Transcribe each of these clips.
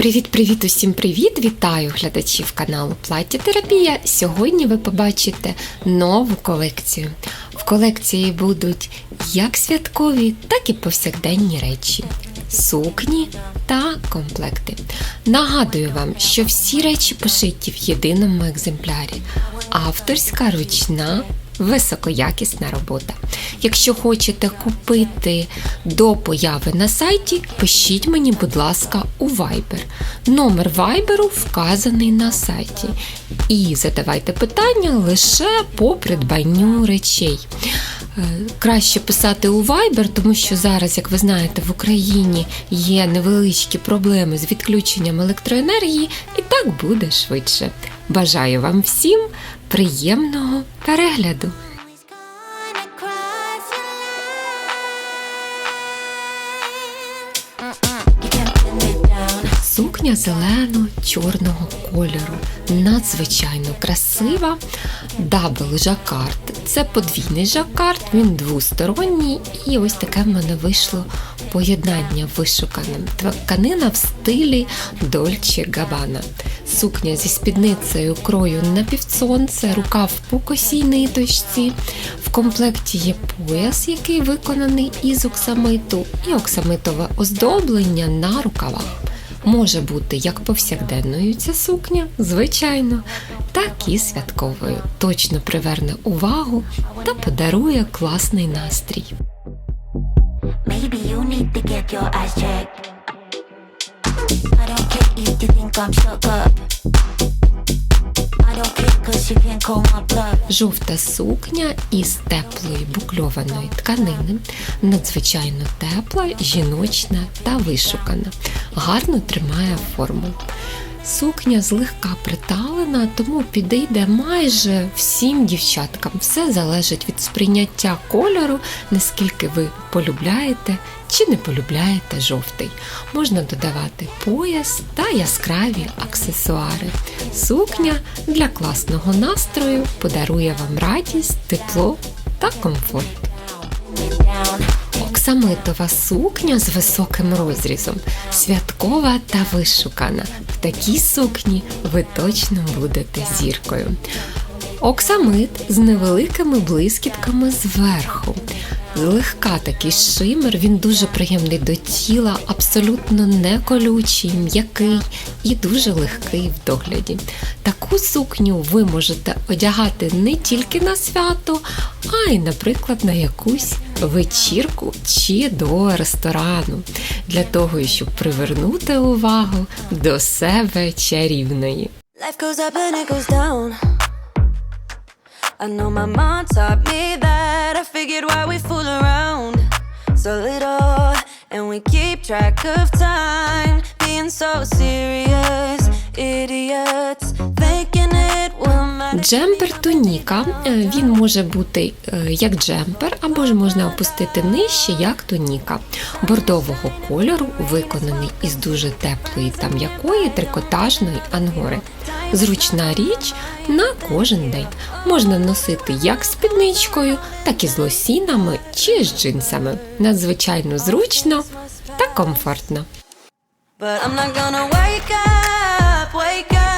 Привіт-привіт, усім привіт! Вітаю глядачів каналу Плаття Терапія. Сьогодні ви побачите нову колекцію. В колекції будуть як святкові, так і повсякденні речі, сукні та комплекти. Нагадую вам, що всі речі пошиті в єдиному екземплярі. Авторська ручна високоякісна робота. Якщо хочете купити до появи на сайті, пишіть мені, будь ласка, у Viber. Номер Viber вказаний на сайті. І задавайте питання лише по придбанню речей. Е, Краще писати у Viber, тому що зараз, як ви знаєте, в Україні є невеличкі проблеми з відключенням електроенергії, і так буде швидше. Bажаю вам всім приємного перегляду! Сукня зелено-чорного кольору, надзвичайно красива. Дабл жакард. Це подвійний жакард, він двосторонній, і ось таке в мене вийшло поєднання вишукане. Тканина в стилі Дольче Габана. Сукня зі спідницею крою на півсонце, рукав по косій ниточці. В комплекті є пояс, який виконаний із оксамиту, і оксамитове оздоблення на рукавах. Може бути як повсякденною ця сукня, звичайно, так і святковою. Точно приверне увагу та подарує класний настрій. Need to get your eyes checked. I don't care if you think I'm shook up. Жовта сукня із теплої букльованої тканини, надзвичайно тепла, жіночна та вишукана, гарно тримає форму. Сукня злегка приталена, тому підійде майже всім дівчаткам. Все залежить від сприйняття кольору, наскільки ви полюбляєте чи не полюбляєте жовтий. Можна додавати пояс та яскраві аксесуари. Сукня для класного настрою подарує вам радість, тепло та комфорт. Оксамитова сукня з високим розрізом, святкова та вишукана. В такій сукні ви точно будете зіркою. Оксамит з невеликими блискітками зверху. Легка такий шимер, він дуже приємний до тіла, абсолютно не колючий, м'який і дуже легкий в догляді. Таку сукню ви можете одягати не тільки на свято, а й, наприклад, на якусь вечірку чи до ресторану, для того, щоб привернути увагу до себе чарівної. Life goes up and it goes down. I know my mom taught me that. I figured why we fool around so little and we keep track of time. Being so serious, Джемпер туніка. Е, Він може бути е, як джемпер, або ж можна опустити нижче, як туніка. Бордового кольору, виконаний із дуже теплої та м'якої трикотажної ангори. Зручна річ на кожен день. Можна носити як з спідничкою, так і з лосінами чи з джинсами. Надзвичайно зручно та комфортно. But I'm not gonna wake up, Don't wake up.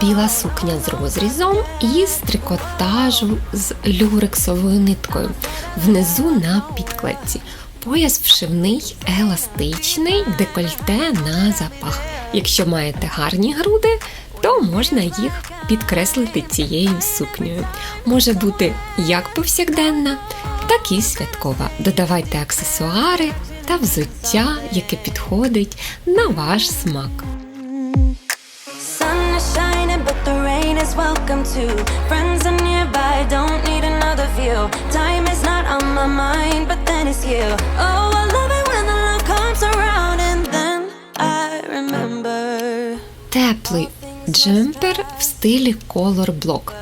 Біла сукня з розрізом і з трикотажу з люрексовою ниткою. Внизу на підкладці. Пояс вшивний, еластичний, декольте на запах. Якщо маєте гарні груди, то можна їх підкреслити цією сукнею. Може бути як повсякденна, так і святкова. Додавайте аксесуари та взуття, яке підходить на ваш смак. Sun is shining, but the rain is welcome too. Friends are nearby, don't need another view. Time is not on my mind, but then it's you. Oh, I love it when the love comes around, and then I remember. Теплий джемпер в стилі Color Block,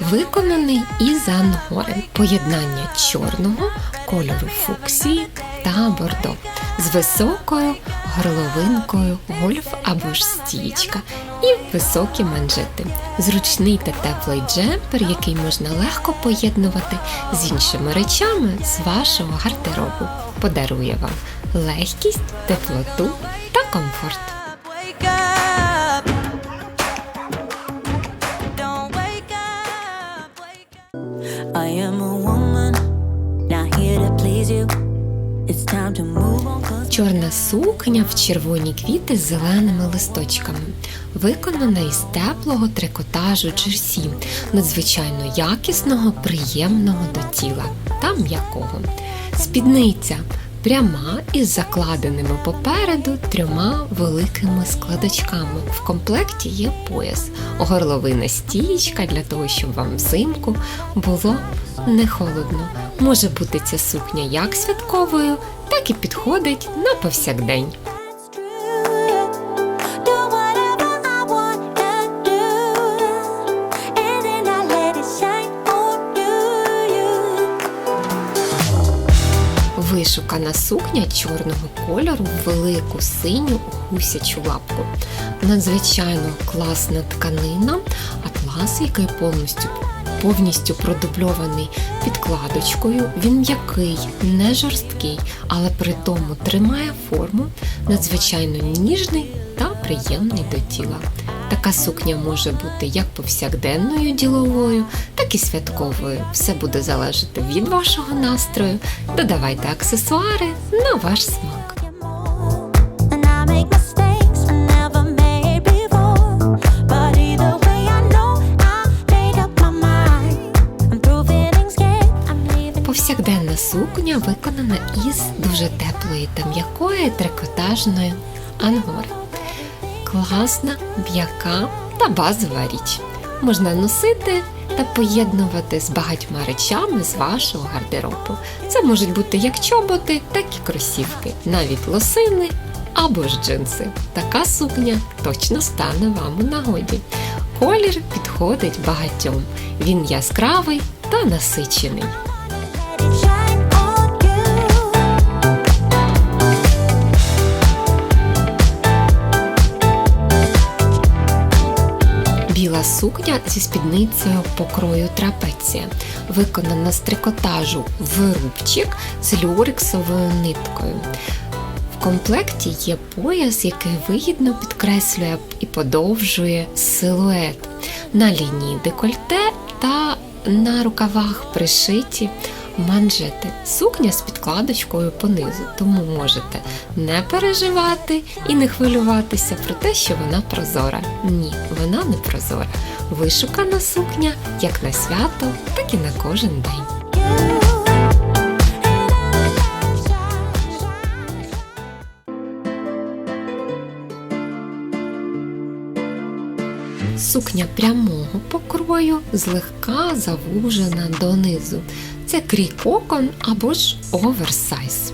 виконаний із ангори, поєднання чорного, кольору фуксії та бордо з високою горловинкою, гольф або ж стічка і високі манжети. Зручний та теплий джемпер, який можна легко поєднувати з іншими речами з вашого гардеробу. Подарує вам легкість, теплоту та комфорт. Чорна сукня в червоні квіти з зеленими листочками, виконана із теплого трикотажу джерсі, надзвичайно якісного, приємного до тіла та м'якого. Спідниця пряма із закладеними попереду трьома великими складочками. В комплекті є пояс, горловина стієчка для того, щоб вам взимку було не холодно. Може бути ця сукня як святковою, так і підходить на повсякдень. Вишукана сукня чорного кольору велику синю гусячу лапку. Надзвичайно класна тканина, атлас, який повністю повністю продубльований підкладочкою. Він м'який, не жорсткий, але при тому тримає форму, надзвичайно ніжний та приємний до тіла. Така сукня може бути як повсякденною діловою, так і святковою. Все буде залежати від вашого настрою. Додавайте аксесуари на ваш смак. Повсякденна сукня виконана із дуже теплої та м'якої трикотажної ангори. Класна, м'яка та базова річ. Можна носити та поєднувати з багатьма речами з вашого гардеробу. Це можуть бути як чоботи, так і кросівки, навіть лосини або ж джинси. Така сукня точно стане вам у нагоді. Колір підходить багатьом. Він яскравий та насичений. Біла сукня зі спідницею покрою трапеція, виконана з трикотажу в рубчик з люрексовою ниткою. В комплекті є пояс, який вигідно підкреслює і подовжує силует. На лінії декольте та на рукавах пришиті манжети. Сукня з підкладочкою понизу, тому можете не переживати і не хвилюватися про те, що вона прозора. Ні, вона не прозора. Вишукана сукня як на свято, так і на кожен день. Сукня прямого покрою злегка завужена донизу. Це крій-кокон або ж оверсайз.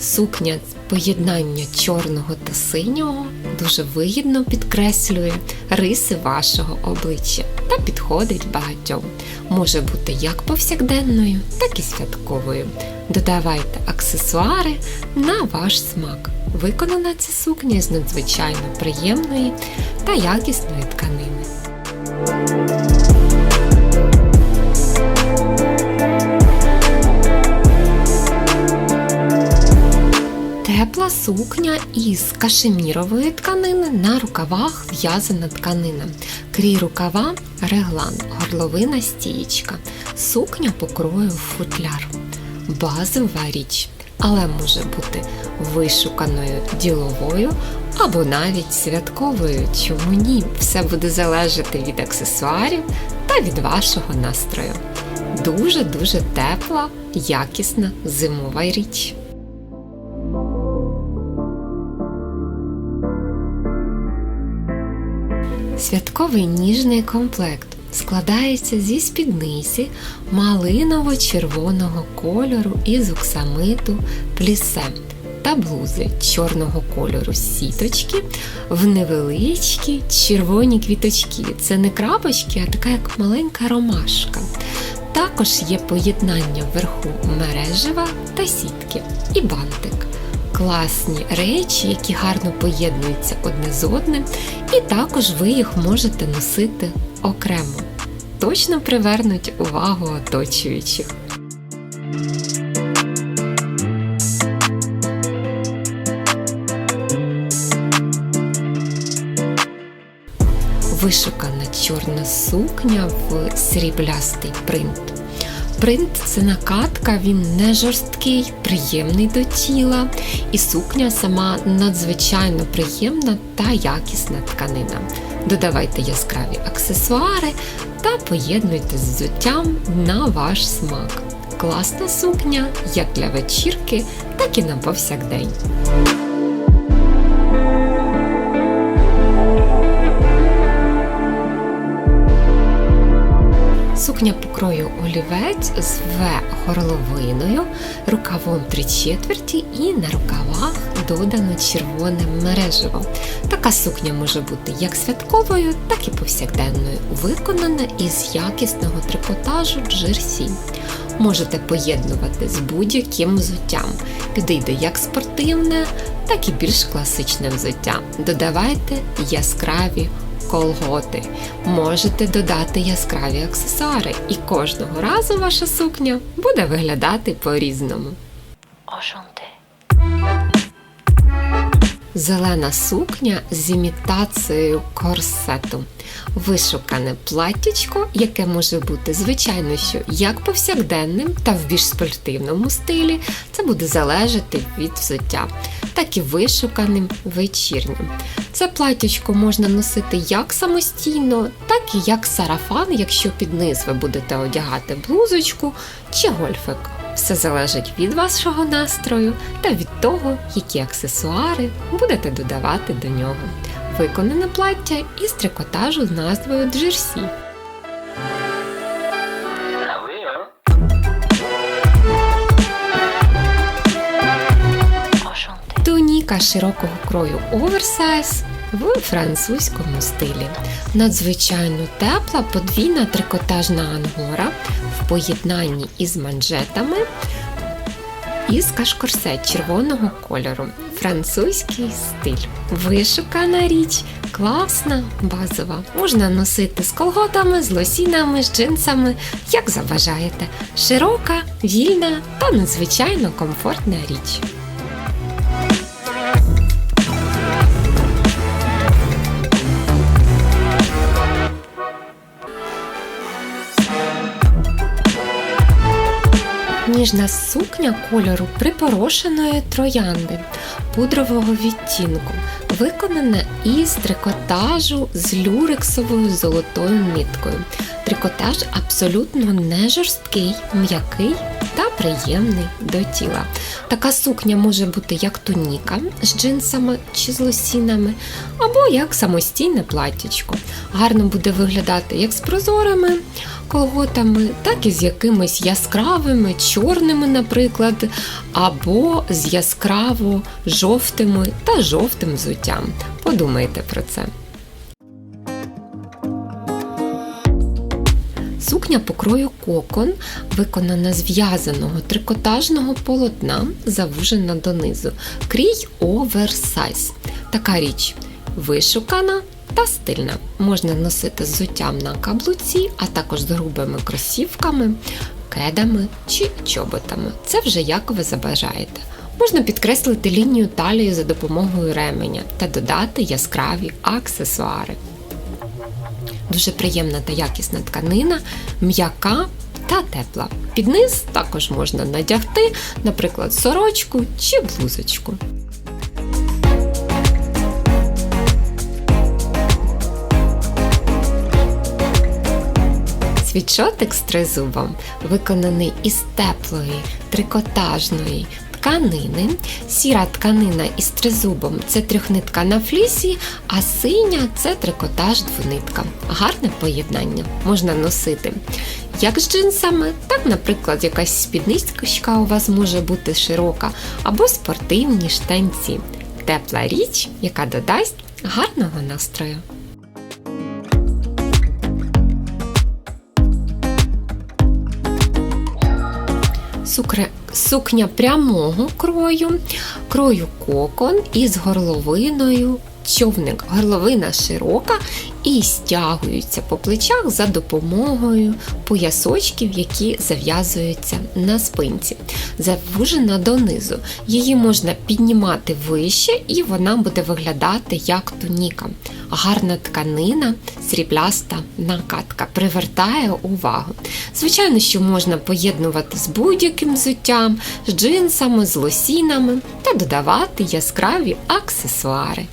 Сукня поєднання чорного та синього дуже вигідно підкреслює риси вашого обличчя та підходить багатьом. Може бути як повсякденною, так і святковою. Додавайте аксесуари на ваш смак. Виконана ця сукня з надзвичайно приємної та якісної тканини. Тепла сукня із кашемірової тканини на рукавах в'язана тканина. Крій рукава реглан, горловина стієчка, сукня покрою футляр. Базова річ, але може бути вишуканою діловою або навіть святковою. Чому ні? Все буде залежати від аксесуарів та від вашого настрою. Дуже-дуже тепла, якісна зимова річ. Святковий ніжний комплект складається зі спідниці малиново-червоного кольору із оксамиту плісе та блузи чорного кольору сіточки в невеличкі червоні квіточки. Це не крапочки, а така як маленька ромашка. Також є поєднання вверху мережева та сітки і бантик. Класні речі, які гарно поєднуються одне з одним, і також ви їх можете носити окремо. Точно привернуть увагу оточуючих. Вишукана чорна сукня в сріблястий принт. Принт це накатка, він не жорсткий, приємний до тіла, і сукня сама надзвичайно приємна та якісна тканина. Додавайте яскраві аксесуари та поєднуйте з взуттям на ваш смак. Класна сукня як для вечірки, так і на повсякдень. Сукня покрою олівець з В горловиною, рукавом 3 четверті і на рукавах додано червоне мережево. Така сукня може бути як святковою, так і повсякденною, виконана із якісного трикотажу джерсі. Можете поєднувати з будь-яким взуттям. Підійде як спортивне, так і більш класичне взуття. Додавайте яскраві колготи. Можете додати яскраві аксесуари, і кожного разу ваша сукня буде виглядати по-різному. Зелена сукня з імітацією корсету. Вишукане платтячко, яке може бути, звичайно, що як повсякденним та в більш спортивному стилі, це буде залежати від взуття, так і вишуканим вечірнім. Це платтячко можна носити як самостійно, так і як сарафан, якщо під низ ви будете одягати блузочку чи гольфик. Все залежить від вашого настрою та від того, які аксесуари будете додавати до нього. Виконане плаття із трикотажу з назвою Джерсі. Enchanté. Широкого крою оверсайз в французькому стилі. Надзвичайно тепла подвійна трикотажна ангора в поєднанні із манжетами із кашкорсет червоного кольору. Французький стиль. Вишукана річ, класна, базова. Можна носити з колготами, з лосінами, з джинсами, як забажаєте. Широка, вільна та надзвичайно комфортна річ. Ніжна сукня кольору припорошеної троянди пудрового відтінку, виконана із трикотажу з люрексовою золотою ниткою. Трикотаж абсолютно не жорсткий, м'який та приємний до тіла. Така сукня може бути як туніка з джинсами чи з лосінами, або як самостійне платтячко. Гарно буде виглядати як з прозорими колготами, так і з якимись яскравими, чорними, наприклад, або з яскраво жовтими та жовтим взуттям. Подумайте про це. Сукня покрою кокон виконана з в'язаного трикотажного полотна, завужена донизу. Крій оверсайз. Така річ вишукана та стильна. Можна носити з взуттям на каблуці, а також з грубими кросівками, кедами чи чоботами. Це вже як ви забажаєте. Можна підкреслити лінію талії за допомогою ременя та додати яскраві аксесуари. Дуже приємна та якісна тканина, м'яка та тепла. Під низ також можна надягти, наприклад, сорочку чи блузочку. Світшотик з тризубом виконаний із теплої трикотажної тканини. Сіра тканина із тризубом це трьохнитка на флісі, а синя це трикотаж двонитка. Гарне поєднання можна носити як з джинсами, так, наприклад, якась спідничка у вас може бути широка, або спортивні штанці. Тепла річ, яка додасть гарного настрою. Сукре- Сукня прямого крою, крою кокон із горловиною. Човник горловина широка і стягуються по плечах за допомогою поясочків, які зав'язуються на спинці. Завужена донизу. Її можна піднімати вище, і вона буде виглядати як туніка. Гарна тканина, срібляста накатка привертає увагу. Звичайно, що можна поєднувати з будь-яким взуттям, з джинсами, з лосінами та додавати яскраві аксесуари.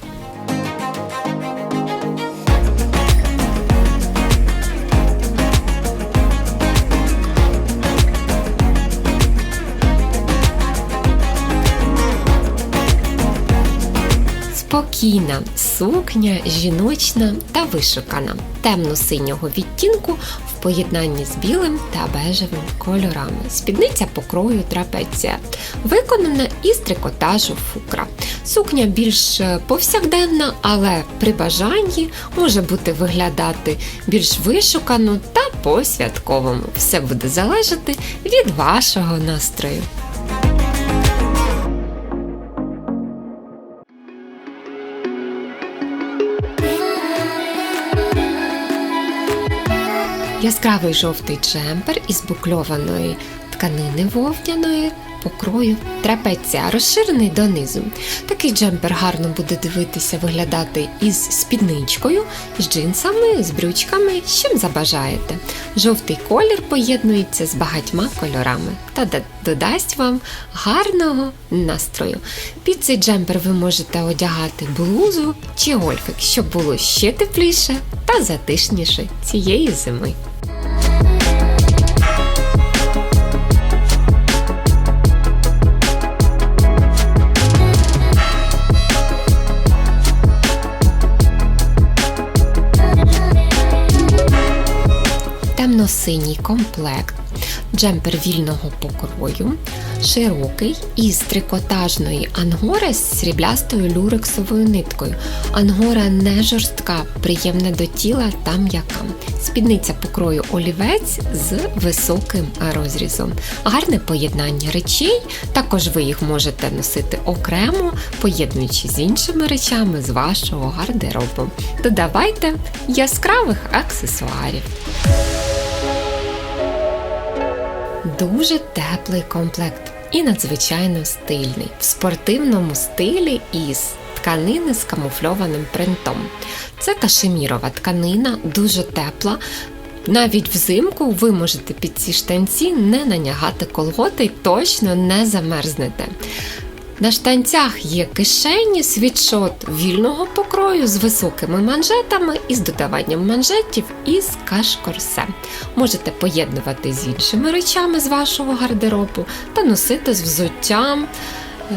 Спокійна сукня, жіночна та вишукана, темно-синього відтінку в поєднанні з білим та бежевим кольорами. Спідниця покрою трапеція, виконана із трикотажу фукра. Сукня більш е, повсякденна, але при бажанні може бути виглядати більш вишукано та по-святковому. Все буде залежати від вашого настрою. Яскравий жовтий джемпер із букльованої тканини вовняної покрою трапеція, розширений донизу. Такий джемпер гарно буде дивитися, виглядати із спідничкою, з джинсами, з брючками, з чим забажаєте. Жовтий колір поєднується з багатьма кольорами та додасть вам гарного настрою. Під цей джемпер ви можете одягати блузу чи гольфик, щоб було ще тепліше та затишніше цієї зими. Темно-синій комплект, джемпер вільного покрою, широкий із трикотажної ангори з сріблястою люрексовою ниткою. Ангора не жорстка, приємна до тіла та м'яка. Спідниця покрою олівець з високим розрізом. Гарне поєднання речей. Також ви їх можете носити окремо, поєднуючи з іншими речами з вашого гардеробу. Додавайте яскравих аксесуарів. Дуже теплий комплект і надзвичайно стильний, в спортивному стилі із тканини з камуфльованим принтом. Це кашемірова тканина, дуже тепла. Навіть взимку ви можете під ці штанці не нанягати колготи і точно не замерзнете. На штанцях є кишені, світшот вільного покрою з високими манжетами і з додаванням манжетів із кашкорсе. Можете поєднувати з іншими речами з вашого гардеробу та носити з взуттям е,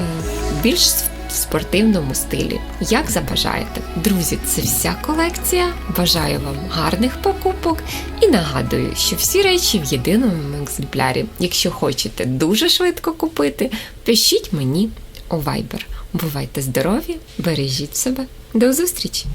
більш в спортивному стилі, як забажаєте. Друзі, це вся колекція. Бажаю вам гарних покупок і нагадую, що всі речі в єдиному екземплярі. Якщо хочете дуже швидко купити, пишіть мені у Viber. Бувайте здорові, бережіть себе. До зустрічі!